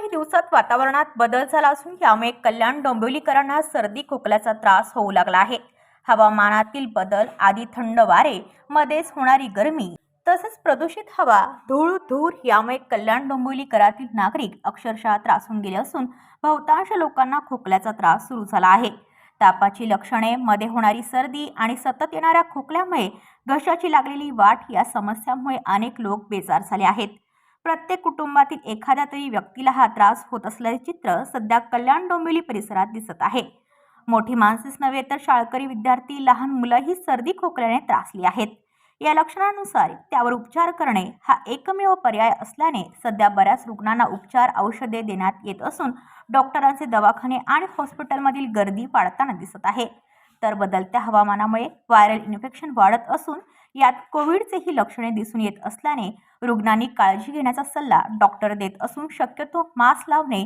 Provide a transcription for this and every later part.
काही दिवसात वातावरणात बदल झाला असून यामुळे कल्याण डोंबिवलीकरांना सर्दी खोकल्याचा त्रास होऊ लागला आहे. हवामानातील बदल आधी थंड वारे मध्येच होणारी गरमी तसेच प्रदूषित हवा धूळ धूर यामुळे कल्याण डोंबिवलीकरातील नागरिक अक्षरशः त्रासून गेले असून बहुतांश लोकांना खोकल्याचा त्रास सुरू झाला आहे. तापाची लक्षणे मध्ये होणारी सर्दी आणि सतत येणाऱ्या खोकल्यामुळे घशाची लागलेली वाट या समस्यांमुळे अनेक लोक बेजार झाले आहेत. प्रत्येक कुटुंबातील एखाद्या तरी व्यक्तीला हा त्रास होत असल्याचे चित्र सध्या कल्याण डोंबिवली परिसरात दिसत आहे. मोठी माणसेच नव्हे तर शाळकरी विद्यार्थी लहान मुलंही सर्दी खोकल्याने त्रासली आहेत. या लक्षणानुसार त्यावर उपचार करणे हा एकमेव पर्याय असल्याने सध्या बऱ्याच रुग्णांना उपचार औषधे देण्यात येत असून डॉक्टरांचे दवाखाने आणि हॉस्पिटलमधील गर्दी वाढताना दिसत आहे. तर बदलत्या हवामानामुळे व्हायरल इन्फेक्शन वाढत असून यात कोविडचेही लक्षणे दिसून येत असल्याने रुग्णांनी काळजी घेण्याचा सल्ला डॉक्टर देत असून शक्यतो मास्क लावणे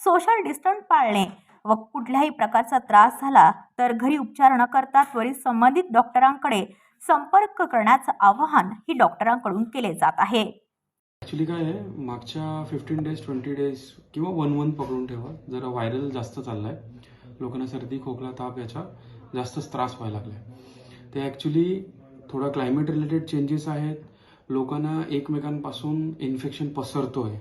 सोशल डिस्टन्स पाळणे व कुठल्याही प्रकारचा त्रास झाला तर घरी उपचार न करता त्वरित संबंधित डॉक्टरांकडे संपर्क करण्याचं आवाहन ही डॉक्टरांकडून केले जात आहे. ॲक्च्युली काय आहे मागच्या फिफ्टीन डेज ट्वेंटी डेज किंवा वन वन पकडून ठेवा. जरा व्हायरल जास्त चालला आहे लोकांना सर्दी खोकला ताप याच्या जास्तच त्रास व्हायला लागला आहे ते ॲक्च्युली थोडा क्लायमेट रिलेटेड चेंजेस आहेत. लोकांना एकमेकांपासून इन्फेक्शन पसरतो आहे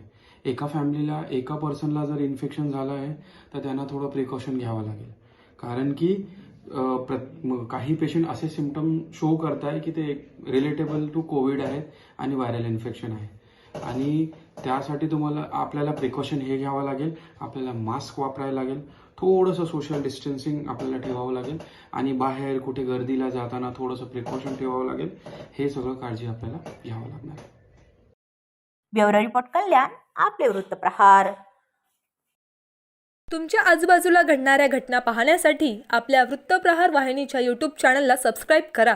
एका फॅमिलीला एका पर्सनला जर इन्फेक्शन झालं आहे तर त्यांना थोडं प्रिकॉशन घ्यावं लागेल. कारण की प्र- काही पेशंट असे सिमटम शो करत आहे की ते रिलेटेबल टू कोविड आहेत आणि व्हायरल इन्फेक्शन आहे. आणि त्यासाठी तुम्हाला आपल्याला प्रिकॉशन हे घ्यावं लागेल. आपल्याला मास्क वापरायला लागेल. थोडंसं सोशल डिस्टन्सिंग आपल्याला ठेवावं लागेल. आणि बाहेर कुठे गर्दीला जाताना थोडंसं प्रिकॉशन ठेवावं लागेल. हे सगळं काळजी आपल्याला घ्यावं लागणार. आहे ब्युरो रिपोर्ट कल्याण आपले वृत्तप्रहार तुमच्या आजूबाजूला घडणाऱ्या घटना पाहण्यासाठी आपल्या वृत्तप्रहार वाहिनीच्या यूट्यूब चॅनलला सबस्क्राईब करा.